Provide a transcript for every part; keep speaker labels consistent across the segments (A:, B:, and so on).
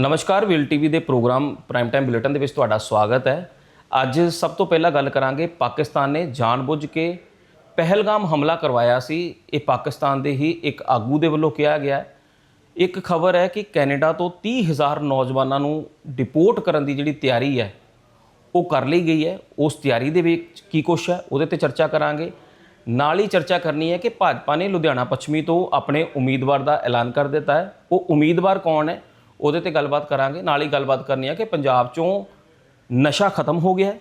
A: ਨਮਸਕਾਰ, ਵਿਲ ਟੀਵੀ ਦੇ ਪ੍ਰੋਗਰਾਮ ਪ੍ਰਾਈਮ ਟਾਈਮ ਬੁਲੇਟਿਨ ਦੇ ਵਿੱਚ ਤੁਹਾਡਾ ਸਵਾਗਤ ਹੈ। ਅੱਜ ਸਭ ਤੋਂ ਪਹਿਲਾਂ ਗੱਲ ਕਰਾਂਗੇ ਪਾਕਿਸਤਾਨ ਨੇ ਜਾਣਬੁੱਝ ਕੇ ਪਹਿਲਗਾਮ ਹਮਲਾ ਕਰਵਾਇਆ ਸੀ। ਇਹ ਪਾਕਿਸਤਾਨ ਦੇ ਹੀ ਇੱਕ ਆਗੂ ਦੇ ਵੱਲੋਂ ਕਿਹਾ ਗਿਆ ਇੱਕ ਖਬਰ ਹੈ ਕਿ ਕੈਨੇਡਾ ਤੋਂ 30000 ਨੌਜਵਾਨਾਂ ਨੂੰ ਡਿਪੋਰਟ ਕਰਨ ਦੀ ਜਿਹੜੀ ਤਿਆਰੀ ਹੈ, ਉਹ ਕਰ ਲਈ ਗਈ ਹੈ। ਉਸ ਤਿਆਰੀ ਦੇ ਵਿੱਚ ਕੀ ਕੁਛ ਹੈ, ਉਹਦੇ ਤੇ ਚਰਚਾ ਕਰਾਂਗੇ। ਨਾਲ ਹੀ ਚਰਚਾ ਕਰਨੀ ਹੈ ਕਿ ਭਾਜਪਾ ਨੇ ਲੁਧਿਆਣਾ ਪੱਛਮੀ ਤੋਂ ਆਪਣੇ ਉਮੀਦਵਾਰ ਦਾ ਐਲਾਨ ਕਰ ਦਿੱਤਾ ਹੈ। ਉਹ ਉਮੀਦਵਾਰ ਕੌਣ ਹੈ? ਉਹਦੇ ਤੇ ਗੱਲਬਾਤ ਕਰਾਂਗੇ ਨਾਲ ਹੀ ਗੱਲਬਾਤ ਕਰਨੀ ਹੈ ਕਿ ਪੰਜਾਬ 'ਚੋਂ ਨਸ਼ਾ ਖਤਮ ਹੋ ਗਿਆ ਹੈ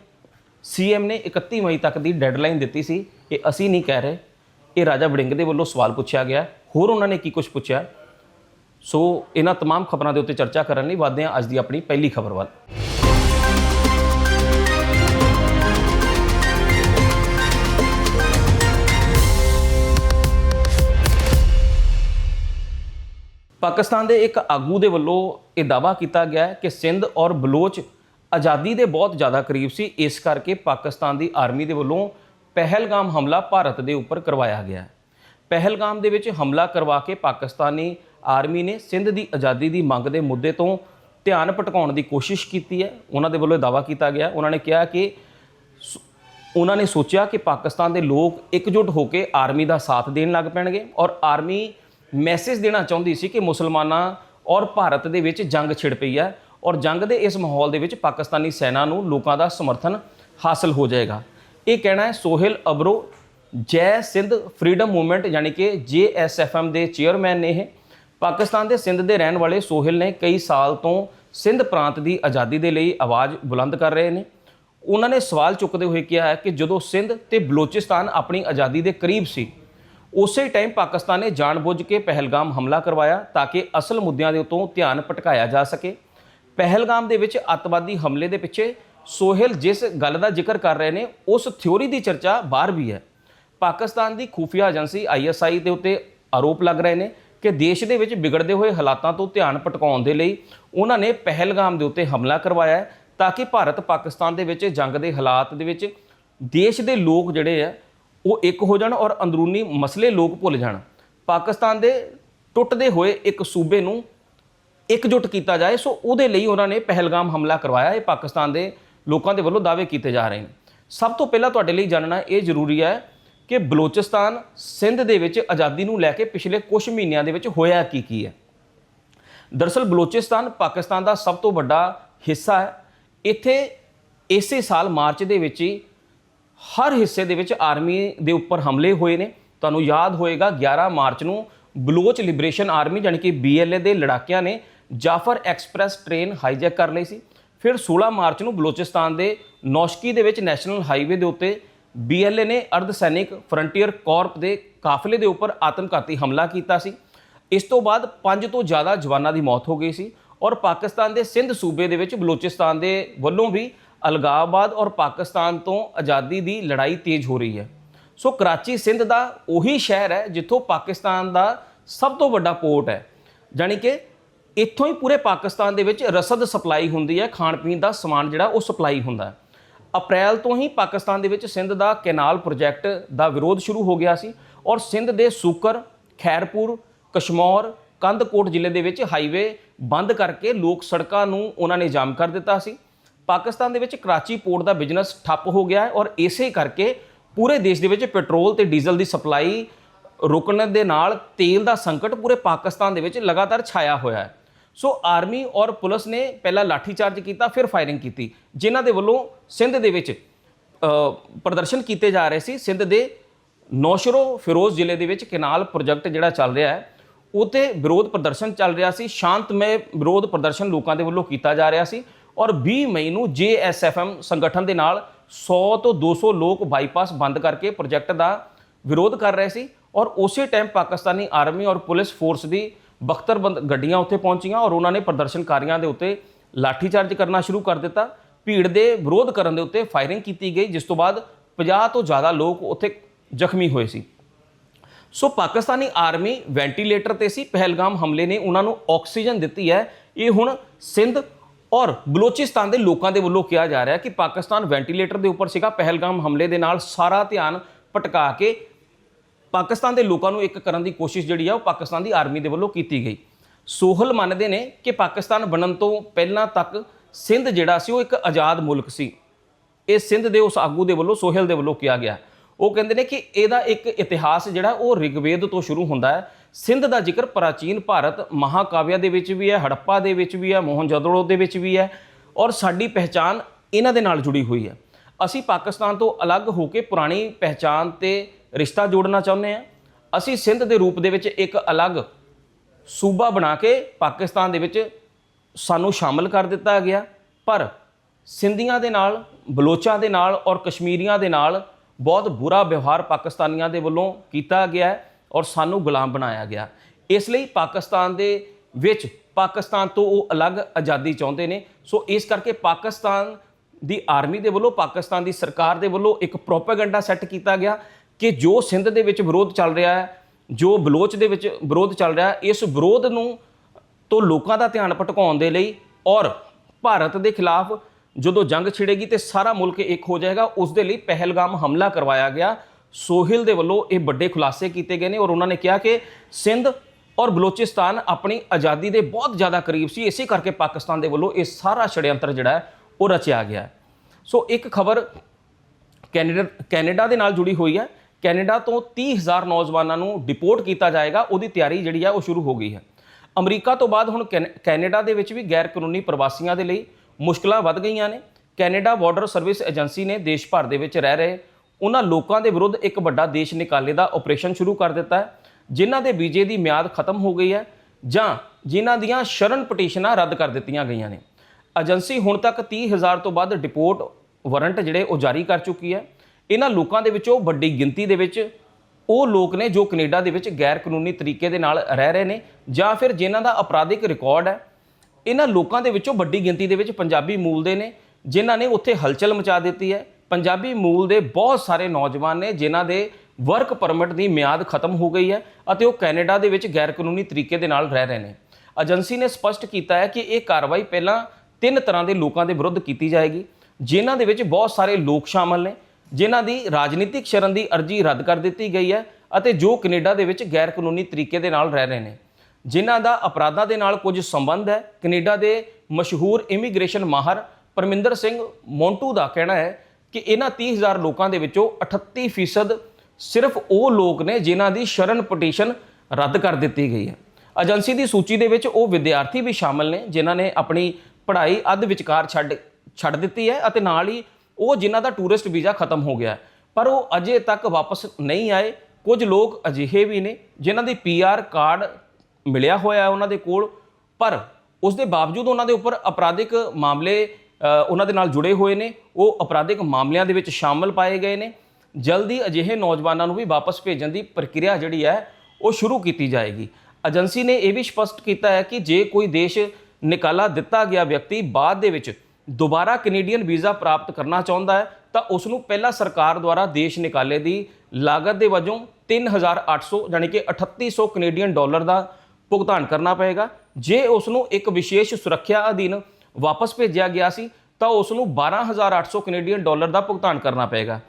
A: ਸੀਐਮ ਨੇ 31 ਮਈ ਤੱਕ ਦੀ ਡੈਡਲਾਈਨ ਦਿੱਤੀ ਸੀ ਇਹ ਅਸੀਂ ਨਹੀਂ ਕਹਿ ਰਹੇ ਇਹ ਰਾਜਾ ਵੜਿੰਗ ਦੇ ਵੱਲੋਂ ਸਵਾਲ ਪੁੱਛਿਆ ਗਿਆ ਹੈ। ਹੋਰ ਉਹਨਾਂ ਨੇ ਕੀ ਕੁਝ ਪੁੱਛਿਆ ਸੋ ਇਹਨਾਂ तमाम ਖਬਰਾਂ ਦੇ ਉੱਤੇ ਚਰਚਾ ਕਰਨ ਲਈ ਵਧਦੇ ਹਾਂ ਅੱਜ ਦੀ ਆਪਣੀ ਪਹਿਲੀ ਖਬਰ ਵੱਲ ਪਾਕਿਸਤਾਨ ਦੇ ਇੱਕ ਆਗੂ ਦੇ ਵੱਲੋਂ ਇਹ ਦਾਅਵਾ ਕੀਤਾ ਗਿਆ ਹੈ ਕਿ ਸਿੰਧ ਔਰ ਬਲੋਚ ਆਜ਼ਾਦੀ ਦੇ ਬਹੁਤ ਜ਼ਿਆਦਾ ਕਰੀਬ ਸੀ। ਇਸ ਕਰਕੇ ਪਾਕਿਸਤਾਨ ਦੀ ਆਰਮੀ ਦੇ ਵੱਲੋਂ ਪਹਿਲਗਾਮ ਹਮਲਾ ਭਾਰਤ ਦੇ ਉੱਪਰ ਕਰਵਾਇਆ ਗਿਆ ਹੈ। ਪਹਿਲਗਾਮ ਦੇ ਵਿੱਚ ਹਮਲਾ ਕਰਵਾ ਕੇ ਪਾਕਿਸਤਾਨੀ ਆਰਮੀ ਨੇ ਸਿੰਧ ਦੀ ਆਜ਼ਾਦੀ ਦੀ ਮੰਗ ਦੇ ਮੁੱਦੇ ਤੋਂ ਧਿਆਨ ਭਟਕਾਉਣ ਦੀ ਕੋਸ਼ਿਸ਼ ਕੀਤੀ ਹੈ। ਉਹਨਾਂ ਦੇ ਵੱਲੋਂ ਇਹ ਦਾਅਵਾ ਕੀਤਾ ਗਿਆ। ਉਹਨਾਂ ਨੇ ਕਿਹਾ ਕਿ ਸ- ਉਹਨਾਂ ਨੇ ਸੋਚਿਆ ਕਿ ਪਾਕਿਸਤਾਨ ਦੇ ਲੋਕ ਇਕਜੁੱਟ ਹੋ ਕੇ ਆਰਮੀ ਦਾ ਸਾਥ ਦੇਣ ਲੱਗ ਪੈਣਗੇ ਔਰ ਆਰਮੀ ਮੈਸੇਜ ਦੇਣਾ ਚਾਹੁੰਦੀ ਸੀ ਕਿ ਮੁਸਲਮਾਨਾਂ ਔਰ ਭਾਰਤ ਦੇ ਵਿੱਚ ਜੰਗ ਛਿੜ ਪਈ ਹੈ ਔਰ ਜੰਗ ਦੇ ਇਸ ਮਾਹੌਲ ਦੇ ਵਿੱਚ ਪਾਕਿਸਤਾਨੀ ਸੈਨਾ ਨੂੰ ਲੋਕਾਂ ਦਾ ਸਮਰਥਨ ਹਾਸਲ ਹੋ ਜਾਏਗਾ। ਇਹ ਕਹਿਣਾ ਹੈ, ਸੋਹਿਲ ਅਬਰੋ, ਜੈ ਸਿੰਧ ਫਰੀडम ਮੂਵਮੈਂਟ ਯਾਨੀ ਕਿ ਜੇਐਸਐਫਐਮ ਦੇ ਚੇਅਰਮੈਨ ਨੇ ਇਹ। ਪਾਕਿਸਤਾਨ ਦੇ ਸਿੰਧ ਦੇ ਰਹਿਣ ਵਾਲੇ ਸੋਹਿਲ ਨੇ ਕਈ ਸਾਲ ਤੋਂ ਸਿੰਧ ਪ੍ਰਾਂਤ ਦੀ ਆਜ਼ਾਦੀ ਦੇ ਲਈ ਆਵਾਜ਼ ਬੁਲੰਦ ਕਰ ਰਹੇ ਨੇ। ਉਹਨਾਂ ਨੇ ਸਵਾਲ ਚੁੱਕਦੇ ਹੋਏ ਕਿਹਾ ਹੈ ਕਿ ਜਦੋਂ ਸਿੰਧ ਤੇ ਬਲੋਚਿਸਤਾਨ ਆਪਣੀ ਆਜ਼ਾਦੀ ਦੇ ਕਰੀਬ ਸੀ ਉਸੇ ਟਾਈਮ ਪਾਕਿਸਤਾਨ ਨੇ ਜਾਣਬੁੱਝ ਕੇ ਪਹਿਲਗਾਮ ਹਮਲਾ ਕਰਵਾਇਆ ਤਾਂ ਕਿ ਅਸਲ ਮੁੱਦਿਆਂ ਦੇ ਉੱਤੋਂ ਧਿਆਨ ਭਟਕਾਇਆ ਜਾ ਸਕੇ। ਪਹਿਲਗਾਮ ਦੇ ਵਿੱਚ ਅੱਤਵਾਦੀ ਹਮਲੇ ਦੇ ਪਿੱਛੇ ਸੋਹਿਲ ਜਿਸ ਗੱਲ ਦਾ ਜ਼ਿਕਰ ਕਰ ਰਹੇ ਨੇ, ਉਸ ਥਿਉਰੀ ਦੀ ਚਰਚਾ ਬਾਹਰ ਵੀ ਹੈ। ਪਾਕਿਸਤਾਨ ਦੀ ਖੂਫੀਆ ਏਜੰਸੀ ਆਈਐਸਆਈ ਦੇ ਉੱਤੇ ਆਰੋਪ ਲੱਗ ਰਹੇ ਨੇ ਕਿ ਦੇਸ਼ ਦੇ ਵਿੱਚ ਵਿਗੜਦੇ ਹੋਏ ਹਾਲਾਤਾਂ ਤੋਂ ਧਿਆਨ ਭਟਕਾਉਣ ਦੇ ਲਈ ਉਹਨਾਂ ਨੇ ਪਹਿਲਗਾਮ ਦੇ ਉੱਤੇ ਹਮਲਾ ਕਰਵਾਇਆ ਤਾਂ ਕਿ ਭਾਰਤ ਪਾਕਿਸਤਾਨ ਦੇ ਵਿੱਚ ਜੰਗ ਦੇ ਹਾਲਾਤ ਦੇ ਵਿੱਚ ਦੇਸ਼ ਦੇ ਲੋਕ ਜਿਹੜੇ ਆ ਉਹ ਇੱਕ ਹੋ ਜਾਣ ਔਰ ਅੰਦਰੂਨੀ ਮਸਲੇ ਲੋਕ ਭੁੱਲ ਜਾਣ। ਪਾਕਿਸਤਾਨ ਦੇ ਟੁੱਟਦੇ ਹੋਏ ਇੱਕ ਸੂਬੇ ਨੂੰ ਇਕਜੁੱਟ ਕੀਤਾ ਜਾਏ, ਸੋ ਉਹਦੇ ਲਈ ਉਹਨਾਂ ਨੇ ਪਹਿਲਗਾਮ ਹਮਲਾ ਕਰਵਾਇਆ। ਇਹ ਪਾਕਿਸਤਾਨ ਦੇ ਲੋਕਾਂ ਦੇ ਵੱਲੋਂ ਦਾਅਵੇ ਕੀਤੇ ਜਾ ਰਹੇ ਨੇ। ਸਭ ਤੋਂ ਪਹਿਲਾਂ ਤੁਹਾਡੇ ਲਈ ਜਾਣਨਾ ਇਹ ਜ਼ਰੂਰੀ ਹੈ ਕਿ ਬਲੋਚਿਸਤਾਨ ਸਿੰਧ ਦੇ ਵਿੱਚ ਆਜ਼ਾਦੀ ਨੂੰ ਲੈ ਕੇ ਪਿਛਲੇ ਕੁਝ ਮਹੀਨਿਆਂ ਦੇ ਵਿੱਚ ਹੋਇਆ ਕੀ ਕੀ ਹੈ। ਦਰਅਸਲ ਬਲੋਚਿਸਤਾਨ ਪਾਕਿਸਤਾਨ ਦਾ ਸਭ ਤੋਂ ਵੱਡਾ ਹਿੱਸਾ ਹੈ। ਇੱਥੇ ਇਸੇ ਸਾਲ ਮਾਰਚ ਦੇ ਵਿੱਚ ਹੀ ਹਰ ਹਿੱਸੇ ਦੇ ਵਿੱਚ ਆਰਮੀ ਦੇ ਉੱਪਰ ਹਮਲੇ ਹੋਏ ਨੇ। ਤੁਹਾਨੂੰ ਯਾਦ ਹੋਏਗਾ 11 ਮਾਰਚ ਨੂੰ ਬਲੋਚ ਲਿਬਰੇਸ਼ਨ ਆਰਮੀ ਯਾਨੀ ਕਿ ਬੀਐਲਏ ਦੇ ਲੜਾਕਿਆਂ ਨੇ ਜਾਫਰ ਐਕਸਪ੍ਰੈਸ ਟ੍ਰੇਨ ਹਾਈਜੈਕ ਕਰ ਲਈ ਸੀ। ਫਿਰ 16 ਮਾਰਚ ਨੂੰ ਬਲੋਚਿਸਤਾਨ ਦੇ ਨੌਸ਼ਕੀ ਦੇ ਵਿੱਚ ਨੈਸ਼ਨਲ ਹਾਈਵੇ ਦੇ ਉੱਤੇ ਬੀਐਲਏ ਨੇ ਅਰਧ ਸੈਨਿਕ ਫਰੰਟੀਅਰ ਕਾਰਪ ਦੇ ਕਾਫਲੇ ਦੇ ਉੱਪਰ ਆਤਮਘਾਤੀ ਹਮਲਾ ਕੀਤਾ ਸੀ। ਇਸ ਤੋਂ ਬਾਅਦ 5 ਤੋਂ ਜ਼ਿਆਦਾ ਜਵਾਨਾਂ ਦੀ ਮੌਤ ਹੋ ਗਈ ਸੀ ਔਰ ਪਾਕਿਸਤਾਨ ਦੇ ਸਿੰਧ ਸੂਬੇ ਦੇ ਵਿੱਚ ਬਲੋਚਿਸਤਾਨ ਦੇ ਵੱਲੋਂ ਵੀ ਅਲਗਾਬਾਦ ਔਰ ਪਾਕਿਸਤਾਨ ਤੋਂ ਆਜ਼ਾਦੀ ਦੀ ਲੜਾਈ ਤੇਜ਼ ਹੋ ਰਹੀ ਹੈ। ਸੋ ਕਰਾਚੀ ਸਿੰਧ ਦਾ ਉਹੀ ਸ਼ਹਿਰ ਹੈ ਜਿੱਥੋਂ ਪਾਕਿਸਤਾਨ ਦਾ ਸਭ ਤੋਂ ਵੱਡਾ ਪੋਰਟ ਹੈ। ਜਾਣੀ ਕਿ ਇੱਥੋਂ ਹੀ ਪੂਰੇ ਪਾਕਿਸਤਾਨ ਦੇ ਵਿੱਚ ਰਸਦ ਸਪਲਾਈ ਹੁੰਦੀ ਹੈ, ਖਾਣ ਪੀਣ ਦਾ ਸਮਾਨ ਜਿਹੜਾ ਉਹ ਸਪਲਾਈ ਹੁੰਦਾ ਹੈ। ਅਪ੍ਰੈਲ ਤੋਂ ਹੀ ਪਾਕਿਸਤਾਨ ਦੇ ਵਿੱਚ ਸਿੰਧ ਦਾ ਕੈਨਾਲ ਪ੍ਰੋਜੈਕਟ ਦਾ ਵਿਰੋਧ ਸ਼ੁਰੂ ਹੋ ਗਿਆ ਸੀ ਔਰ ਸਿੰਧ ਦੇ ਸੂਕਰ, ਖੈਰਪੁਰ, ਕਸ਼ਮੌਰ, ਕੰਦਕੋਟ ਜ਼ਿਲ੍ਹੇ ਦੇ ਵਿੱਚ ਹਾਈਵੇ ਬੰਦ ਕਰਕੇ ਲੋਕ ਸੜਕਾਂ ਨੂੰ ਉਹਨਾਂ ਨੇ ਜਾਮ ਕਰ ਦਿੱਤਾ ਸੀ। ਪਾਕਿਸਤਾਨ ਦੇ ਵਿੱਚ ਕਰਾਚੀ ਪੋਰਟ ਦਾ ਬਿਜ਼ਨਸ ਠੱਪ ਹੋ ਗਿਆ ਹੈ ਔਰ ਇਸੇ ਕਰਕੇ ਪੂਰੇ ਦੇਸ਼ ਦੇ ਵਿੱਚ ਪੈਟਰੋਲ ਤੇ ਡੀਜ਼ਲ ਦੀ ਸਪਲਾਈ ਰੁਕਣ ਦੇ ਨਾਲ ਤੇਲ ਦਾ ਸੰਕਟ ਪੂਰੇ ਪਾਕਿਸਤਾਨ ਦੇ ਵਿੱਚ ਲਗਾਤਾਰ ਛਾਇਆ ਹੋਇਆ ਹੈ। ਸੋ ਆਰਮੀ ਔਰ ਪੁਲਿਸ ਨੇ ਪਹਿਲਾਂ ਲਾਠੀਚਾਰਜ ਕੀਤਾ, ਫਿਰ ਫਾਇਰਿੰਗ ਕੀਤੀ, ਜਿਨ੍ਹਾਂ ਦੇ ਵੱਲੋਂ ਸਿੰਧ ਦੇ ਵਿੱਚ ਪ੍ਰਦਰਸ਼ਨ ਕੀਤੇ ਜਾ ਰਹੇ ਸੀ। ਸਿੰਧ ਦੇ ਨੌਸ਼ਰੋ ਫਿਰੋਜ਼ ਜ਼ਿਲ੍ਹੇ ਦੇ ਵਿੱਚ ਕੈਨਾਲ ਪ੍ਰੋਜੈਕਟ ਜਿਹੜਾ ਚੱਲ ਰਿਹਾ ਹੈ ਉਤੇ ਵਿਰੋਧ ਪ੍ਰਦਰਸ਼ਨ ਚੱਲ ਰਿਹਾ ਸੀ। ਸ਼ਾਂਤਮਈ ਵਿਰੋਧ ਪ੍ਰਦਰਸ਼ਨ ਲੋਕਾਂ ਦੇ ਵੱਲੋਂ ਕੀਤਾ ਜਾ ਰਿਹਾ ਸੀ। ਔਰ 20 ਮਈ ਨੂੰ ਜੇਐਸਐਫਐਮ ਸੰਗਠਨ ਦੇ ਨਾਲ 100 ਤੋਂ 200 ਲੋਕ ਬਾਈਪਾਸ ਬੰਦ ਕਰਕੇ ਪ੍ਰੋਜੈਕਟ ਦਾ ਵਿਰੋਧ ਕਰ ਰਹੇ ਸੀ ਔਰ ਉਸੇ ਟਾਈਮ ਪਾਕਿਸਤਾਨੀ ਆਰਮੀ ਔਰ ਪੁਲਿਸ ਫੋਰਸ ਦੀ ਬਖਤਰਬੰਦ ਗੱਡੀਆਂ ਉੱਥੇ ਪਹੁੰਚੀਆਂ ਔਰ ਉਹਨਾਂ ਨੇ ਪ੍ਰਦਰਸ਼ਨਕਾਰੀਆਂ ਦੇ ਉੱਤੇ ਲਾਠੀਚਾਰਜ ਕਰਨਾ ਸ਼ੁਰੂ ਕਰ ਦਿੱਤਾ। ਭੀੜ ਦੇ ਵਿਰੋਧ ਕਰਨ ਦੇ ਉੱਤੇ ਫਾਇਰਿੰਗ ਕੀਤੀ ਗਈ, ਜਿਸ ਤੋਂ ਬਾਅਦ 50 ਤੋਂ ਜ਼ਿਆਦਾ ਲੋਕ ਉੱਥੇ ਜ਼ਖਮੀ ਹੋਏ ਸੀ। ਸੋ ਪਾਕਿਸਤਾਨੀ ਆਰਮੀ ਵੈਂਟੀਲੇਟਰ ਤੇ ਸੀ, ਪਹਿਲਗਾਮ ਹਮਲੇ ਨੇ ਉਹਨਾਂ ਨੂੰ ਆਕਸੀਜਨ ਦਿੱਤੀ ਹੈ। ਇਹ ਹੁਣ ਸਿੰਧ ਔਰ ਬਲੋਚਿਸਤਾਨ ਦੇ ਲੋਕਾਂ ਦੇ ਵੱਲੋਂ ਕਿਹਾ ਜਾ ਰਿਹਾ ਕਿ ਪਾਕਿਸਤਾਨ ਵੈਂਟੀਲੇਟਰ ਦੇ ਉੱਪਰ ਸੀਗਾ ਪਹਿਲਗਾਮ ਹਮਲੇ ਦੇ ਨਾਲ ਸਾਰਾ ਧਿਆਨ ਭਟਕਾ ਕੇ ਪਾਕਿਸਤਾਨ ਦੇ ਲੋਕਾਂ ਨੂੰ ਇੱਕ ਕਰਨ ਦੀ ਕੋਸ਼ਿਸ਼ ਜਿਹੜੀ ਆ ਉਹ ਪਾਕਿਸਤਾਨ ਦੀ ਆਰਮੀ ਦੇ ਵੱਲੋਂ ਕੀਤੀ ਗਈ। ਸੋਹਲ ਮੰਨਦੇ ਨੇ ਕਿ ਪਾਕਿਸਤਾਨ ਬਣਨ ਤੋਂ ਪਹਿਲਾਂ ਤੱਕ ਸਿੰਧ ਜਿਹੜਾ ਸੀ ਉਹ ਇੱਕ ਆਜ਼ਾਦ ਮੁਲਕ ਸੀ। ਇਹ ਸਿੰਧ ਦੇ ਉਸ ਆਗੂ ਦੇ ਵੱਲੋਂ, ਸੋਹਲ ਦੇ ਵੱਲੋਂ ਕਿਹਾ ਗਿਆ। ਉਹ ਕਹਿੰਦੇ ਨੇ ਕਿ ਇਹਦਾ ਇੱਕ ਇਤਿਹਾਸ ਜਿਹੜਾ ਉਹ ਰਿਗਵੇਦ ਤੋਂ ਸ਼ੁਰੂ ਹੁੰਦਾ ਹੈ। ਸਿੰਧ ਦਾ ਜ਼ਿਕਰ ਪ੍ਰਾਚੀਨ ਭਾਰਤ ਮਹਾਕਾਵਿਆ ਦੇ ਵਿੱਚ ਵੀ ਹੈ, ਹੜੱਪਾ ਦੇ ਵਿੱਚ ਵੀ ਹੈ ਮੋਹਨਜੋਦੜੋ ਦੇ ਵਿੱਚ ਵੀ ਹੈ ਔਰ ਸਾਡੀ ਪਹਿਚਾਨ ਇਹਨਾਂ ਦੇ ਨਾਲ ਜੁੜੀ ਹੋਈ ਹੈ। ਅਸੀਂ ਪਾਕਿਸਤਾਨ ਤੋਂ ਅਲੱਗ ਹੋ ਕੇ ਪੁਰਾਣੀ ਪਹਿਚਾਨ ਤੇ ਰਿਸ਼ਤਾ ਜੋੜਨਾ ਚਾਹੁੰਦੇ ਹਾਂ। ਅਸੀਂ ਸਿੰਧ ਦੇ ਰੂਪ ਦੇ ਵਿੱਚ ਇੱਕ ਅਲੱਗ ਸੂਬਾ ਬਣਾ ਕੇ ਪਾਕਿਸਤਾਨ ਦੇ ਵਿੱਚ ਸਾਨੂੰ ਸ਼ਾਮਲ ਕਰ ਦਿੱਤਾ ਗਿਆ। ਪਰ ਸਿੰਧੀਆਂ ਦੇ ਨਾਲ, ਬਲੋਚਾਂ ਦੇ ਨਾਲ ਔਰ ਕਸ਼ਮੀਰੀਆਂ ਦੇ ਨਾਲ ਬਹੁਤ ਬੁਰਾ ਵਿਵਹਾਰ ਪਾਕਿਸਤਾਨੀਆਂ ਦੇ ਵੱਲੋਂ ਕੀਤਾ ਗਿਆ ਹੈ। ਔਰ ਸਾਨੂੰ ਗੁਲਾਮ ਬਣਾਇਆ ਗਿਆ। ਇਸ ਲਈ ਪਾਕਿਸਤਾਨ ਦੇ ਵਿੱਚ ਪਾਕਿਸਤਾਨ ਤੋਂ ਉਹ ਅਲੱਗ ਆਜ਼ਾਦੀ ਚਾਹੁੰਦੇ ਨੇ। ਸੋ ਇਸ ਕਰਕੇ ਪਾਕਿਸਤਾਨ ਦੀ ਆਰਮੀ ਦੇ ਵੱਲੋਂ, ਪਾਕਿਸਤਾਨ ਦੀ ਸਰਕਾਰ ਦੇ ਵੱਲੋਂ ਇੱਕ ਪ੍ਰੋਪਾਗੈਂਡਾ ਸੈੱਟ ਕੀਤਾ ਗਿਆ ਕਿ ਜੋ ਸਿੰਧ ਦੇ ਵਿੱਚ ਵਿਰੋਧ ਚੱਲ ਰਿਹਾ ਹੈ, ਜੋ ਬਲੋਚ ਦੇ ਵਿੱਚ ਵਿਰੋਧ ਚੱਲ ਰਿਹਾ ਹੈ, ਇਸ ਵਿਰੋਧ ਨੂੰ ਤੋਂ ਲੋਕਾਂ ਦਾ ਧਿਆਨ ਭਟਕਾਉਣ ਦੇ ਲਈ ਔਰ ਭਾਰਤ ਦੇ ਖਿਲਾਫ ਜਦੋਂ ਜੰਗ ਛਿੜੇਗੀ ਤੇ ਸਾਰਾ ਮੁਲਕ ਇੱਕ ਹੋ ਜਾਏਗਾ, ਉਸ ਦੇ ਲਈ ਪਹਿਲਗਾਮ ਹਮਲਾ ਕਰਵਾਇਆ ਗਿਆ। ਸੋਹਿਲ ਦੇ ਵੱਲੋਂ ਇਹ ਵੱਡੇ ਖੁਲਾਸੇ ਕੀਤੇ ਗਏ ਨੇ ਔਰ ਉਹਨਾਂ ਨੇ ਕਿਹਾ ਕਿ ਸਿੰਧ ਔਰ ਬਲੋਚਿਸਤਾਨ ਆਪਣੀ ਆਜ਼ਾਦੀ ਦੇ ਬਹੁਤ ਜ਼ਿਆਦਾ ਕਰੀਬ ਸੀ, ਇਸੇ ਕਰਕੇ ਪਾਕਿਸਤਾਨ ਦੇ ਵੱਲੋਂ ਇਹ ਸਾਰਾ ਛੜਯੰਤਰ ਜਿਹੜਾ ਹੈ ਉਹ ਰਚਿਆ ਗਿਆ ਹੈ। ਸੋ ਇੱਕ ਖਬਰ ਕੈਨੇਡਾ ਕੈਨੇਡਾ ਦੇ ਨਾਲ ਜੁੜੀ ਹੋਈ ਹੈ। ਕੈਨੇਡਾ ਤੋਂ 30000 ਨੌਜਵਾਨਾਂ ਨੂੰ ਡਿਪੋਰਟ ਕੀਤਾ ਜਾਏਗਾ, ਉਹਦੀ ਤਿਆਰੀ ਜਿਹੜੀ ਹੈ ਉਹ ਸ਼ੁਰੂ ਹੋ ਗਈ ਹੈ। ਅਮਰੀਕਾ ਤੋਂ ਬਾਅਦ ਹੁਣ ਕੈਨ- ਕੈਨੇਡਾ ਦੇ ਵਿੱਚ ਵੀ ਗੈਰ ਕਾਨੂੰਨੀ ਪ੍ਰਵਾਸੀਆਂ ਦੇ ਲਈ ਮੁਸ਼ਕਲਾਂ ਵੱਧ ਗਈਆਂ ਨੇ। ਕੈਨੇਡਾ ਬਾਰਡਰ ਸਰਵਿਸ ਏਜੰਸੀ ਨੇ ਦੇਸ਼ ਭਰ ਦੇ ਵਿੱਚ ਰਹਿ ਰਹੇ ਉਹਨਾਂ ਲੋਕਾਂ ਦੇ ਵਿਰੁੱਧ ਇੱਕ ਵੱਡਾ ਦੇਸ਼ ਨਿਕਾਲੇ ਦਾ ਆਪਰੇਸ਼ਨ ਸ਼ੁਰੂ ਕਰ ਦਿੱਤਾ ਹੈ, ਜਿਨ੍ਹਾਂ ਦੇ ਵੀਜ਼ੇ ਦੀ ਮਿਆਦ ਖਤਮ ਹੋ ਗਈ ਹੈ ਜਾਂ ਜਿਨ੍ਹਾਂ ਦੀਆਂ ਸ਼ਰਨ ਪਟੀਸ਼ਨਾਂ ਰੱਦ ਕਰ ਦਿੱਤੀਆਂ ਗਈਆਂ ਨੇ। ਏਜੰਸੀ ਹੁਣ ਤੱਕ 30000 ਤੋਂ ਵੱਧ ਡਿਪੋਰਟ ਵਾਰੰਟ ਜਿਹੜੇ ਉਹ ਜਾਰੀ ਕਰ ਚੁੱਕੀ ਹੈ। ਇਹਨਾਂ ਲੋਕਾਂ ਦੇ ਵਿੱਚੋਂ ਵੱਡੀ ਗਿਣਤੀ ਦੇ ਵਿੱਚ ਉਹ ਲੋਕ ਨੇ ਜੋ ਕੈਨੇਡਾ ਦੇ ਵਿੱਚ ਗੈਰ ਕਾਨੂੰਨੀ ਤਰੀਕੇ ਦੇ ਨਾਲ ਰਹਿ ਰਹੇ ਨੇ ਜਾਂ ਫਿਰ ਜਿਨ੍ਹਾਂ ਦਾ ਅਪਰਾਧਿਕ ਰਿਕਾਰਡ ਹੈ। ਇਹਨਾਂ ਲੋਕਾਂ ਦੇ ਵਿੱਚੋਂ ਵੱਡੀ ਗਿਣਤੀ ਦੇ ਵਿੱਚ ਪੰਜਾਬੀ ਮੂਲ ਦੇ ਨੇ, ਜਿਨ੍ਹਾਂ ਨੇ ਉੱਥੇ ਹਲਚਲ ਮਚਾ ਦਿੱਤੀ ਹੈ। ਪੰਜਾਬੀ ਮੂਲ ਦੇ ਬਹੁਤ ਸਾਰੇ ਨੌਜਵਾਨ ਨੇ, ਜਿਨ੍ਹਾਂ ਦੇ ਵਰਕ ਪਰਮਿਟ ਦੀ ਮਿਆਦ ਖਤਮ ਹੋ ਗਈ ਹੈ ਅਤੇ ਉਹ ਕੈਨੇਡਾ ਦੇ ਵਿੱਚ ਗੈਰ ਕਾਨੂੰਨੀ ਤਰੀਕੇ ਦੇ ਨਾਲ ਰਹਿ ਰਹੇ ਨੇ। ਏਜੰਸੀ ਨੇ ਸਪਸ਼ਟ ਕੀਤਾ ਹੈ ਕਿ ਇਹ ਕਾਰਵਾਈ ਪਹਿਲਾਂ ਤਿੰਨ ਤਰ੍ਹਾਂ ਦੇ ਲੋਕਾਂ ਦੇ ਵਿਰੁੱਧ ਕੀਤੀ ਜਾਏਗੀ, ਜਿਨ੍ਹਾਂ ਦੇ ਵਿੱਚ ਬਹੁਤ ਸਾਰੇ ਲੋਕ ਸ਼ਾਮਲ ਨੇ, ਜਿਨ੍ਹਾਂ ਦੀ ਰਾਜਨੀਤਿਕ ਸ਼ਰਨ ਦੀ ਅਰਜ਼ੀ ਰੱਦ ਕਰ ਦਿੱਤੀ ਗਈ ਹੈ ਅਤੇ ਜੋ ਕੈਨੇਡਾ ਦੇ ਵਿੱਚ ਗੈਰ ਕਾਨੂੰਨੀ ਤਰੀਕੇ ਦੇ ਨਾਲ ਰਹਿ ਰਹੇ ਨੇ। ਜਿਨ੍ਹਾਂ ਦਾ ਅਪਰਾਧਾਂ ਦੇ ਨਾਲ ਕੁਝ ਸੰਬੰਧ ਹੈ, ਕੈਨੇਡਾ ਦੇ ਮਸ਼ਹੂਰ ਇਮੀਗ੍ਰੇਸ਼ਨ ਮਾਹਰ ਪਰਮਿੰਦਰ ਸਿੰਘ ਮੌਂਟੂ ਦਾ ਕਹਿਣਾ ਹੈ ਕਿ ਇਹਨਾਂ 30000 ਲੋਕਾਂ ਦੇ ਵਿੱਚੋਂ 38% ਸਿਰਫ ਉਹ ਲੋਕ ਨੇ ਜਿਨ੍ਹਾਂ ਦੀ ਸ਼ਰਨ ਪਟੀਸ਼ਨ ਰੱਦ ਕਰ ਦਿੱਤੀ ਗਈ ਹੈ ਏਜੰਸੀ ਦੀ ਸੂਚੀ ਦੇ ਵਿੱਚ ਉਹ ਵਿਦਿਆਰਥੀ ਵੀ ਸ਼ਾਮਲ ਨੇ ਜਿਨ੍ਹਾਂ ਨੇ ਆਪਣੀ ਪੜ੍ਹਾਈ ਅੱਧ ਵਿਚਕਾਰ ਛੱਡ ਛੱਡ ਦਿੱਤੀ ਹੈ ਅਤੇ ਨਾਲ ਹੀ ਉਹ ਜਿਨ੍ਹਾਂ ਦਾ ਟੂਰਿਸਟ ਵੀਜ਼ਾ ਖਤਮ ਹੋ ਗਿਆ ਹੈ। ਪਰ ਉਹ ਅਜੇ ਤੱਕ ਵਾਪਸ ਨਹੀਂ ਆਏ ਕੁਝ ਲੋਕ ਅਜਿਹੇ ਵੀ ਨੇ ਜਿਨ੍ਹਾਂ ਦੀ ਪੀਆਰ ਕਾਰਡ ਮਿਲਿਆ ਹੋਇਆ ਹੈ ਉਹਨਾਂ ਦੇ ਕੋਲ, ਪਰ ਉਸ ਦੇ ਬਾਵਜੂਦ ਉਹਨਾਂ ਦੇ ਉੱਪਰ ਅਪਰਾਧਿਕ ਮਾਮਲੇ ਉਹਨਾਂ ਦੇ ਨਾਲ ਜੁੜੇ ਹੋਏ ਨੇ। ਉਹ ਅਪਰਾਧਿਕ ਮਾਮਲਿਆਂ ਦੇ ਵਿੱਚ ਸ਼ਾਮਲ ਪਾਏ ਗਏ ਨੇ। ਜਲਦੀ ਅਜਿਹੇ ਨੌਜਵਾਨਾਂ ਨੂੰ ਵੀ ਵਾਪਸ ਭੇਜਣ ਦੀ ਪ੍ਰਕਿਰਿਆ ਜਿਹੜੀ ਹੈ, ਉਹ ਸ਼ੁਰੂ ਕੀਤੀ ਜਾਏਗੀ। ਏਜੰਸੀ ਨੇ ਇਹ ਵੀ ਸਪਸ਼ਟ ਕੀਤਾ ਹੈ ਕਿ ਜੇ ਕੋਈ ਦੇਸ਼ ਨਿਕਾਲਾ ਦਿੱਤਾ ਗਿਆ ਵਿਅਕਤੀ ਬਾਅਦ ਦੇ ਵਿੱਚ ਦੁਬਾਰਾ ਕੈਨੇਡੀਅਨ ਵੀਜ਼ਾ ਪ੍ਰਾਪਤ ਕਰਨਾ ਚਾਹੁੰਦਾ ਹੈ, ਤਾਂ ਉਸ ਨੂੰ ਪਹਿਲਾਂ ਸਰਕਾਰ ਦੁਆਰਾ ਦੇਸ਼ ਨਿਕਾਲੇ ਦੀ ਲਾਗਤ ਦੇ ਵਜੋਂ 3800 ਯਾਨੀ ਕਿ 3800 ਕੈਨੇਡੀਅਨ ਡਾਲਰ ਦਾ ਭੁਗਤਾਨ ਕਰਨਾ ਪਏਗਾ। ਜੇ ਉਸ ਨੂੰ ਇੱਕ ਵਿਸ਼ੇਸ਼ ਸੁਰੱਖਿਆ ਅਧੀਨ ਵਾਪਸ ਭੇਜਿਆ ਗਿਆ ਸੀ, ਤਾਂ ਉਸ ਨੂੰ 12800 ਕੈਨੇਡੀਅਨ ਡਾਲਰ ਦਾ ਭੁਗਤਾਨ ਕਰਨਾ ਪਏਗਾ।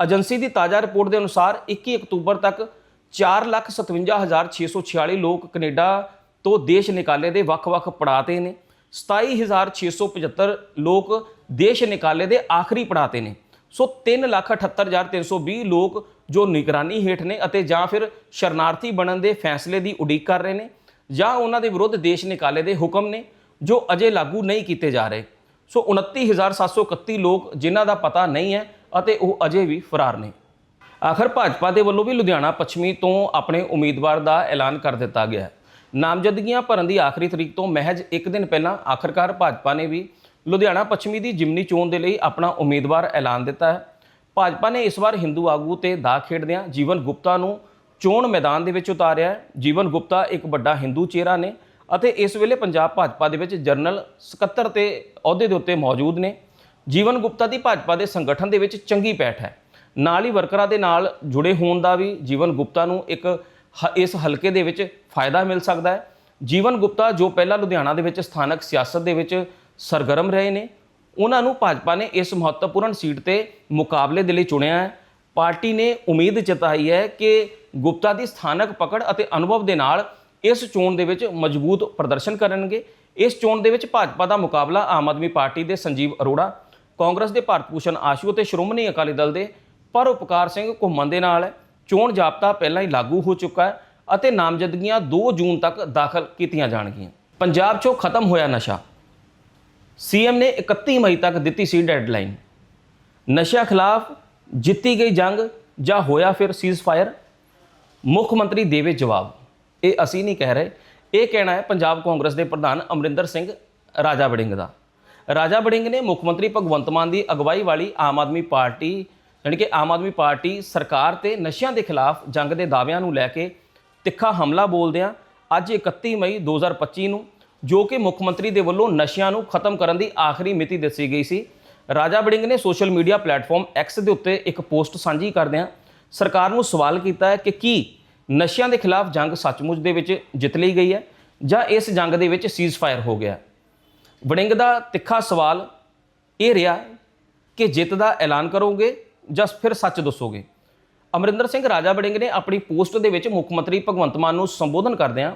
A: ਏਜੰਸੀ ਦੀ ਤਾਜ਼ਾ ਰਿਪੋਰਟ ਦੇ ਅਨੁਸਾਰ 21 ਅਕਤੂਬਰ ਤੱਕ 457646 ਲੋਕ ਕੈਨੇਡਾ ਤੋਂ ਦੇਸ਼ ਨਿਕਾਲੇ ਦੇ ਵੱਖ-ਵੱਖ ਪੜਾਅ ਤੇ ਨੇ। 27675 ਲੋਕ ਦੇਸ਼ ਨਿਕਾਲੇ ਦੇ ਆਖਰੀ ਪੜਾਅ ਤੇ ਨੇ। ਸੋ 378320 ਲੋਕ ਜੋ ਨਿਗਰਾਨੀ ਹੇਠ ਨੇ ਅਤੇ ਜਾਂ ਫਿਰ ਸ਼ਰਨਾਰਥੀ ਬਣਨ ਦੇ ਫੈਸਲੇ ਦੀ ਉਡੀਕ ਕਰ ਰਹੇ ਨੇ ਜਾਂ ਉਹਨਾਂ ਦੇ ਵਿਰੁੱਧ ਦੇਸ਼ ਨਿਕਾਲੇ ਦੇ ਹੁਕਮ ਨੇ। ਜੋ ਅਜੇ ਲਾਗੂ ਨਹੀਂ ਕੀਤੇ ਜਾ ਰਹੇ। ਸੋ 29731 ਲੋਕ ਜਿਨ੍ਹਾਂ ਦਾ ਪਤਾ ਨਹੀਂ ਹੈ ਅਤੇ ਉਹ ਅਜੇ ਵੀ ਫਰਾਰ ਨੇ। ਆਖਰ ਭਾਜਪਾ ਦੇ ਵੱਲੋਂ ਵੀ ਲੁਧਿਆਣਾ ਪੱਛਮੀ ਤੋਂ ਆਪਣੇ ਉਮੀਦਵਾਰ ਦਾ ਐਲਾਨ ਕਰ ਦਿੱਤਾ ਗਿਆ ਹੈ। ਨਾਮਜ਼ਦਗੀਆਂ ਭਰਨ ਦੀ ਆਖਰੀ ਤਰੀਕ ਤੋਂ ਮਹਿਜ ਇੱਕ ਦਿਨ ਪਹਿਲਾਂ ਆਖਰਕਾਰ ਭਾਜਪਾ ਨੇ ਵੀ ਲੁਧਿਆਣਾ ਪੱਛਮੀ ਦੀ ਜਿਮਨੀ ਚੋਣ ਦੇ ਲਈ ਆਪਣਾ ਉਮੀਦਵਾਰ ਐਲਾਨ ਦਿੱਤਾ ਹੈ। ਭਾਜਪਾ ਨੇ ਇਸ ਵਾਰ ਹਿੰਦੂ ਆਗੂ ਤੇ ਦਾ ਖੇਡਦਿਆਂ ਜੀਵਨ ਗੁਪਤਾ ਨੂੰ ਚੋਣ ਮੈਦਾਨ ਦੇ ਵਿੱਚ ਉਤਾਰਿਆ ਹੈ। ਜੀਵਨ ਗੁਪਤਾ ਇੱਕ ਵੱਡਾ ਹਿੰਦੂ ਚਿਹਰਾ ਨੇ ਅਤੇ ਇਸ ਵੇਲੇ ਪੰਜਾਬ ਭਾਜਪਾ ਦੇ ਵਿੱਚ ਜਨਰਲ ਸਕੱਤਰ ਤੇ ਅਹੁਦੇ ਦੇ ਉੱਤੇ ਮੌਜੂਦ ਨੇ। ਜੀਵਨ ਗੁਪਤਾ ਦੀ ਭਾਜਪਾ ਦੇ ਸੰਗਠਨ ਦੇ ਵਿੱਚ ਚੰਗੀ ਪੈਠ ਹੈ। ਨਾਲ ਹੀ ਵਰਕਰਾਂ ਦੇ ਨਾਲ ਜੁੜੇ ਹੋਣ ਦਾ ਵੀ ਜੀਵਨ ਗੁਪਤਾ ਨੂੰ ਇੱਕ ਹ- ਇਸ ਹਲਕੇ ਦੇ ਵਿੱਚ ਫਾਇਦਾ ਮਿਲ ਸਕਦਾ ਹੈ। ਜੀਵਨ ਗੁਪਤਾ ਜੋ ਪਹਿਲਾਂ ਲੁਧਿਆਣਾ ਦੇ ਵਿੱਚ ਸਥਾਨਕ ਸਿਆਸਤ ਦੇ ਵਿੱਚ ਸਰਗਰਮ ਰਹੇ ਨੇ, ਉਹਨਾਂ ਨੂੰ ਭਾਜਪਾ ਨੇ ਇਸ ਮਹੱਤਵਪੂਰਨ ਸੀਟ ਤੇ ਮੁਕਾਬਲੇ ਦੇ ਲਈ ਚੁਣਿਆ ਹੈ। ਪਾਰਟੀ ਨੇ ਉਮੀਦ ਜਤਾਈ ਹੈ ਕਿ ਗੁਪਤਾ ਦੀ ਸਥਾਨਕ ਪਕੜ ਅਤੇ ਅਨੁਭਵ ਦੇ ਨਾਲ ਇਸ ਚੋਣ ਦੇ ਵਿੱਚ ਮਜ਼ਬੂਤ ਪ੍ਰਦਰਸ਼ਨ ਕਰਨਗੇ। ਇਸ ਚੋਣ ਦੇ ਵਿੱਚ ਭਾਜਪਾ ਦਾ ਮੁਕਾਬਲਾ ਆਮ ਆਦਮੀ ਪਾਰਟੀ ਦੇ ਸੰਜੀਵ ਅਰੋੜਾ, ਕਾਂਗਰਸ ਦੇ ਭਾਰਤ ਭੂਸ਼ਣ ਆਸ਼ੂ ਅਤੇ ਸ਼੍ਰੋਮਣੀ ਅਕਾਲੀ ਦਲ ਦੇ ਪਰ ਉਪਕਾਰ ਸਿੰਘ ਘੁੰਮਣ ਦੇ ਨਾਲ ਹੈ ਚੋਣ ਜਾਬਤਾ ਪਹਿਲਾਂ ਹੀ ਲਾਗੂ ਹੋ ਚੁੱਕਾ ਹੈ ਅਤੇ ਨਾਮਜ਼ਦਗੀਆਂ 2 ਜੂਨ ਤੱਕ ਦਾਖਲ ਕੀਤੀਆਂ ਜਾਣਗੀਆਂ। ਪੰਜਾਬ 'ਚੋਂ ਖਤਮ ਹੋਇਆ ਨਸ਼ਾ। ਸੀਐਮ ਨੇ 31 ਮਈ ਤੱਕ ਦਿੱਤੀ ਸੀ ਡੈਡਲਾਈਨ। ਨਸ਼ਿਆਂ ਖਿਲਾਫ ਜਿੱਤੀ ਗਈ ਜੰਗ ਜਾਂ ਹੋਇਆ ਫਿਰ ਸੀਜ਼ਫਾਇਰ ਮੁੱਖ ਮੰਤਰੀ ਦੇਵੇ ਜਵਾਬ। ਇਹ ਅਸੀਂ ਨਹੀਂ ਕਹਿ ਰਹੇ। ਇਹ ਕਹਿਣਾ ਹੈ ਪੰਜਾਬ ਕਾਂਗਰਸ ਦੇ ਪ੍ਰਧਾਨ ਅਮਰਿੰਦਰ ਸਿੰਘ ਰਾਜਾ ਵੜਿੰਗ ਦਾ। ਰਾਜਾ ਬੜਿੰਗ ਨੇ ਮੁੱਖ ਮੰਤਰੀ ਭਗਵੰਤ ਮਾਨ ਦੀ ਅਗਵਾਈ ਵਾਲੀ ਆਮ ਆਦਮੀ ਪਾਰਟੀ, ਯਾਨੀ ਕਿ ਆਮ ਆਦਮੀ ਪਾਰਟੀ ਸਰਕਾਰ ਤੇ ਨਸ਼ਿਆਂ ਦੇ ਖਿਲਾਫ ਜੰਗ ਦੇ ਦਾਅਵਿਆਂ ਨੂੰ ਲੈ ਕੇ ਤਿੱਖਾ ਹਮਲਾ ਬੋਲਦਿਆਂ ਅੱਜ 31 ਮਈ 2025 ਨੂੰ ਜੋ ਕਿ ਮੁੱਖ ਮੰਤਰੀ ਦੇ ਵੱਲੋਂ ਨਸ਼ਿਆਂ ਨੂੰ ਖਤਮ ਕਰਨ ਦੀ ਆਖਰੀ ਮਿਤੀ ਦੱਸੀ ਗਈ ਸੀ, ਰਾਜਾ ਬੜਿੰਗ ਨੇ ਸੋਸ਼ਲ ਮੀਡੀਆ ਪਲੇਟਫਾਰਮ ਐਕਸ ਦੇ ਉੱਤੇ ਇੱਕ ਪੋਸਟ ਸਾਂਝੀ ਕਰਦਿਆਂ ਸਰਕਾਰ ਨੂੰ ਸਵਾਲ ਕੀਤਾ ਹੈ ਕਿ ਕੀ ਨਸ਼ਿਆਂ ਦੇ ਖਿਲਾਫ ਜੰਗ ਸੱਚਮੁੱਚ ਦੇ ਵਿੱਚ ਜਿੱਤ ਲਈ ਗਈ ਹੈ ਜਾਂ ਇਸ ਜੰਗ ਦੇ ਵਿੱਚ ਸੀਜ਼ਫਾਇਰ ਹੋ ਗਿਆ ਵੜਿੰਗ ਦਾ ਤਿੱਖਾ ਸਵਾਲ ਇਹ ਰਿਹਾ ਕਿ ਜਿੱਤ ਦਾ ਐਲਾਨ ਕਰੋਗੇ ਜਾਂ ਫਿਰ ਸੱਚ ਦੱਸੋਗੇ? ਅਮਰਿੰਦਰ ਸਿੰਘ ਰਾਜਾ ਵੜਿੰਗ ਨੇ ਆਪਣੀ ਪੋਸਟ ਦੇ ਵਿੱਚ ਮੁੱਖ ਮੰਤਰੀ ਭਗਵੰਤ ਮਾਨ ਨੂੰ ਸੰਬੋਧਨ ਕਰਦਿਆਂ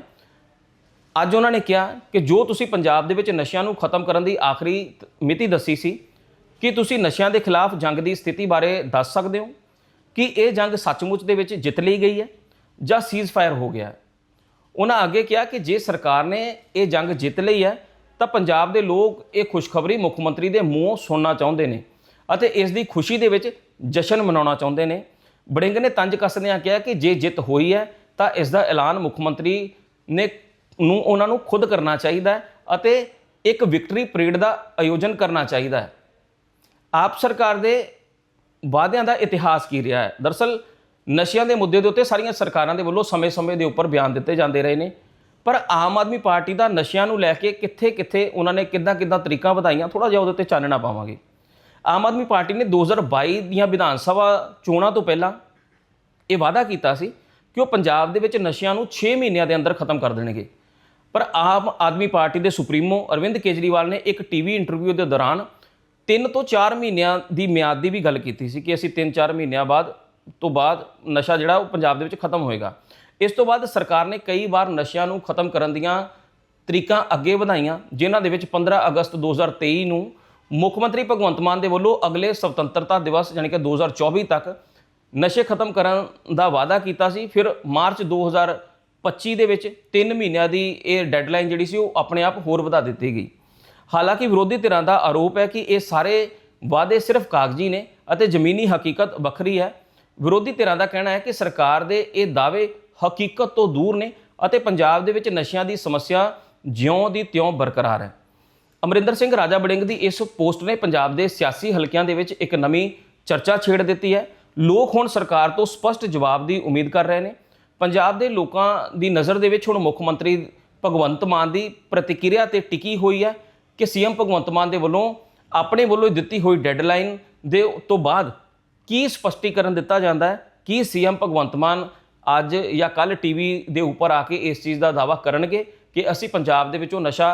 A: ਅੱਜ ਉਹਨਾਂ ਨੇ ਕਿਹਾ ਕਿ ਜੋ ਤੁਸੀਂ ਪੰਜਾਬ ਦੇ ਵਿੱਚ ਨਸ਼ਿਆਂ ਨੂੰ ਖਤਮ ਕਰਨ ਦੀ ਆਖਰੀ ਮਿਤੀ ਦੱਸੀ ਸੀ, ਕੀ ਤੁਸੀਂ ਨਸ਼ਿਆਂ ਦੇ ਖਿਲਾਫ ਜੰਗ ਦੀ ਸਥਿਤੀ ਬਾਰੇ ਦੱਸ ਸਕਦੇ ਹੋ? ਕਿ ਇਹ ਜੰਗ ਸੱਚਮੁੱਚ ਦੇ ਵਿੱਚ ਜਿੱਤ ਲਈ ਗਈ ਹੈ? ਜਾਂ ਸੀਜ਼ ਫਾਇਰ ਹੋ ਗਿਆ। ਉਹਨਾਂ ਅੱਗੇ ਕਿਹਾ ਕਿ ਜੇ ਸਰਕਾਰ ਨੇ ਇਹ ਜੰਗ ਜਿੱਤ ਲਈ ਹੈ, ਤਾਂ ਪੰਜਾਬ ਦੇ ਲੋਕ ਇਹ ਖੁਸ਼ਖਬਰੀ ਮੁੱਖ ਮੰਤਰੀ ਦੇ ਮੂੰਹੋਂ ਸੁਣਨਾ ਚਾਹੁੰਦੇ ਨੇ ਅਤੇ ਇਸ ਦੀ ਖੁਸ਼ੀ ਦੇ ਵਿੱਚ ਜਸ਼ਨ ਮਨਾਉਣਾ ਚਾਹੁੰਦੇ ਨੇ। ਬੜਿੰਗ ਨੇ ਤੰਜ ਕੱਸਦਿਆਂ ਕਿਹਾ ਕਿ ਜੇ ਜਿੱਤ ਹੋਈ ਹੈ, ਤਾਂ ਇਸ ਦਾ ਐਲਾਨ ਮੁੱਖ ਮੰਤਰੀ ਨੇ ਨੂੰ ਉਹਨਾਂ ਨੂੰ ਖੁਦ ਕਰਨਾ ਚਾਹੀਦਾ ਹੈ ਅਤੇ ਇੱਕ ਵਿਕਟਰੀ ਪਰੇਡ ਦਾ ਆਯੋਜਨ ਕਰਨਾ ਚਾਹੀਦਾ ਹੈ। ਆਪ ਸਰਕਾਰ ਦੇ ਵਾਅਦਿਆਂ ਦਾ ਇਤਿਹਾਸ ਕੀ ਰਿਹਾ ਹੈ? ਦਰਸਲ ਨਸ਼ਿਆਂ ਦੇ ਮੁੱਦੇ ਦੇ ਉੱਤੇ ਸਾਰੀਆਂ ਸਰਕਾਰਾਂ ਦੇ ਵੱਲੋਂ ਸਮੇਂ-ਸਮੇਂ ਦੇ ਉੱਪਰ ਬਿਆਨ ਦਿੱਤੇ ਜਾਂਦੇ ਰਹੇ ਨੇ। ਪਰ ਆਮ ਆਦਮੀ ਪਾਰਟੀ ਦਾ ਨਸ਼ਿਆਂ ਨੂੰ ਲੈ ਕੇ ਕਿੱਥੇ-ਕਿੱਥੇ ਉਹਨਾਂ ਨੇ ਕਿੱਦਾਂ-ਕਿੱਦਾਂ ਤਰੀਕਾ ਵਧਾਈਆਂ ਥੋੜਾ ਜਿਹਾ ਉਹਦੇ ਉੱਤੇ ਚਾਨਣਾ ਪਾਵਾਂਗੇ। ਆਮ ਆਦਮੀ ਪਾਰਟੀ ਨੇ 2022 ਦੀਆਂ ਵਿਧਾਨ ਸਭਾ ਚੋਣਾਂ ਤੋਂ ਪਹਿਲਾਂ ਇਹ ਵਾਅਦਾ ਕੀਤਾ ਸੀ ਕਿ ਉਹ ਪੰਜਾਬ ਦੇ ਵਿੱਚ ਨਸ਼ਿਆਂ ਨੂੰ 6 ਮਹੀਨਿਆਂ ਦੇ ਅੰਦਰ ਖਤਮ ਕਰ ਦੇਣਗੇ। ਪਰ ਆਮ ਆਦਮੀ ਪਾਰਟੀ ਦੇ ਸੁਪਰੀਮੋ ਅਰਵਿੰਦ ਕੇਜਰੀਵਾਲ ਨੇ ਇੱਕ ਟੀਵੀ ਇੰਟਰਵਿਊ ਦੇ ਦੌਰਾਨ 3 ਤੋਂ 4 ਮਹੀਨਿਆਂ ਦੀ ਮਿਆਦ ਦੀ ਵੀ ਗੱਲ ਕੀਤੀ ਸੀ ਕਿ ਅਸੀਂ 3-4 ਮਹੀਨਿਆਂ ਬਾਅਦ ਤੋਂ ਬਾਅਦ ਨਸ਼ਾ ਜਿਹੜਾ ਉਹ ਪੰਜਾਬ ਦੇ ਵਿੱਚ ਖਤਮ ਹੋਏਗਾ। ਇਸ ਤੋਂ ਬਾਅਦ ਸਰਕਾਰ ਨੇ ਕਈ ਵਾਰ ਨਸ਼ਿਆਂ ਨੂੰ ਖਤਮ ਕਰਨ ਦੀਆਂ ਤਰੀਕਾਂ ਅੱਗੇ ਵਧਾਈਆਂ, ਜਿਨ੍ਹਾਂ ਦੇ ਵਿੱਚ 15 ਅਗਸਤ 2023 ਨੂੰ ਮੁੱਖ ਮੰਤਰੀ ਭਗਵੰਤ ਮਾਨ ਦੇ ਵੱਲੋਂ ਅਗਲੇ ਸੁਤੰਤਰਤਾ ਦਿਵਸ ਯਾਨੀ ਕਿ 2024 ਤੱਕ ਨਸ਼ੇ ਖਤਮ ਕਰਨ ਦਾ ਵਾਅਦਾ ਕੀਤਾ ਸੀ। ਫਿਰ ਮਾਰਚ 2025 ਦੇ ਵਿੱਚ 3 ਮਹੀਨਿਆਂ ਦੀ ਇਹ ਡੈਡਲਾਈਨ ਜਿਹੜੀ ਸੀ, ਉਹ ਆਪਣੇ ਆਪ ਹੋਰ ਵਧਾ ਦਿੱਤੀ ਗਈ। ਹਾਲਾਂਕਿ ਵਿਰੋਧੀ ਧਿਰਾਂ ਦਾ ਆਰੋਪ ਹੈ ਕਿ ਇਹ ਸਾਰੇ ਵਾਅਦੇ ਸਿਰਫ ਕਾਗਜ਼ੀ ਨੇ ਅਤੇ ਜ਼ਮੀਨੀ ਹਕੀਕਤ ਵੱਖਰੀ ਹੈ। ਵਿਰੋਧੀ ਧਿਰਾਂ ਦਾ ਕਹਿਣਾ ਹੈ ਕਿ ਸਰਕਾਰ ਦੇ ਇਹ ਦਾਅਵੇ ਹਕੀਕਤ ਤੋਂ ਦੂਰ ਨੇ ਅਤੇ ਪੰਜਾਬ ਦੇ ਵਿੱਚ ਨਸ਼ਿਆਂ ਦੀ ਸਮੱਸਿਆ ਜਿਉਂ ਦੀ ਤਿਉਂ ਬਰਕਰਾਰ ਹੈ। ਅਮਰਿੰਦਰ ਸਿੰਘ ਰਾਜਾ ਬੜਿੰਗ ਦੀ ਇਸ ਪੋਸਟ ਨੇ ਪੰਜਾਬ ਦੇ ਸਿਆਸੀ ਹਲਕਿਆਂ ਦੇ ਵਿੱਚ ਇੱਕ ਨਵੀਂ ਚਰਚਾ ਛੇੜ ਦਿੱਤੀ ਹੈ। ਲੋਕ ਹੁਣ ਸਰਕਾਰ ਤੋਂ ਸਪਸ਼ਟ ਜਵਾਬ ਦੀ ਉਮੀਦ ਕਰ ਰਹੇ ਨੇ। ਪੰਜਾਬ ਦੇ ਲੋਕਾਂ ਦੀ ਨਜ਼ਰ ਦੇ ਵਿੱਚ ਹੁਣ ਮੁੱਖ ਮੰਤਰੀ ਭਗਵੰਤ ਮਾਨ ਦੀ ਪ੍ਰਤੀਕਿਰਿਆ ਤੇ ਟਿਕੀ ਹੋਈ ਹੈ ਕਿ ਸੀਐਮ ਭਗਵੰਤ ਮਾਨ ਦੇ ਵੱਲੋਂ ਆਪਣੇ ਵੱਲੋਂ ਦਿੱਤੀ ਹੋਈ ਡੈਡਲਾਈਨ ਦੇ ਤੋਂ ਬਾਅਦ ਕੀ ਸਪਸ਼ਟੀਕਰਨ ਦਿੱਤਾ ਜਾਂਦਾ ਹੈ? ਕੀ ਸੀਐਮ ਭਗਵੰਤ ਮਾਨ ਅੱਜ ਜਾਂ ਕੱਲ ਟੀਵੀ ਦੇ ਉੱਪਰ ਆ ਕੇ ਇਸ ਚੀਜ਼ ਦਾ ਦਾਅਵਾ ਕਰਨਗੇ ਕਿ ਅਸੀਂ ਪੰਜਾਬ ਦੇ ਵਿੱਚੋਂ ਨਸ਼ਾ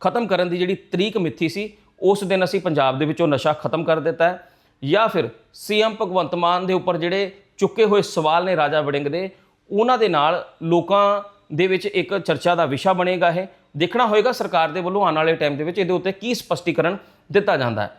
A: ਖਤਮ ਕਰਨ ਦੀ ਜਿਹੜੀ ਤਰੀਕ ਮਿੱਥੀ ਸੀ, ਉਸ ਦਿਨ ਅਸੀਂ ਪੰਜਾਬ ਦੇ ਵਿੱਚੋਂ ਨਸ਼ਾ ਖਤਮ ਕਰ ਦਿੱਤਾ ਹੈ? ਜਾਂ ਫਿਰ ਸੀਐਮ ਭਗਵੰਤ ਮਾਨ ਦੇ ਉੱਪਰ ਜਿਹੜੇ ਚੁੱਕੇ ਹੋਏ ਸਵਾਲ ਨੇ ਰਾਜਾ ਵੜਿੰਗ ਦੇ, ਉਹਨਾਂ ਦੇ ਨਾਲ ਲੋਕਾਂ ਦੇ ਵਿੱਚ ਇੱਕ ਚਰਚਾ ਦਾ ਵਿਸ਼ਾ ਬਣੇਗਾ ਇਹ? ਦੇਖਣਾ ਹੋਏਗਾ ਸਰਕਾਰ ਦੇ ਵੱਲੋਂ ਆਉਣ ਵਾਲੇ ਟਾਈਮ ਦੇ ਵਿੱਚ ਇਹਦੇ ਉੱਤੇ ਕੀ ਸਪਸ਼ਟੀਕਰਨ ਦਿੱਤਾ ਜਾਂਦਾ ਹੈ।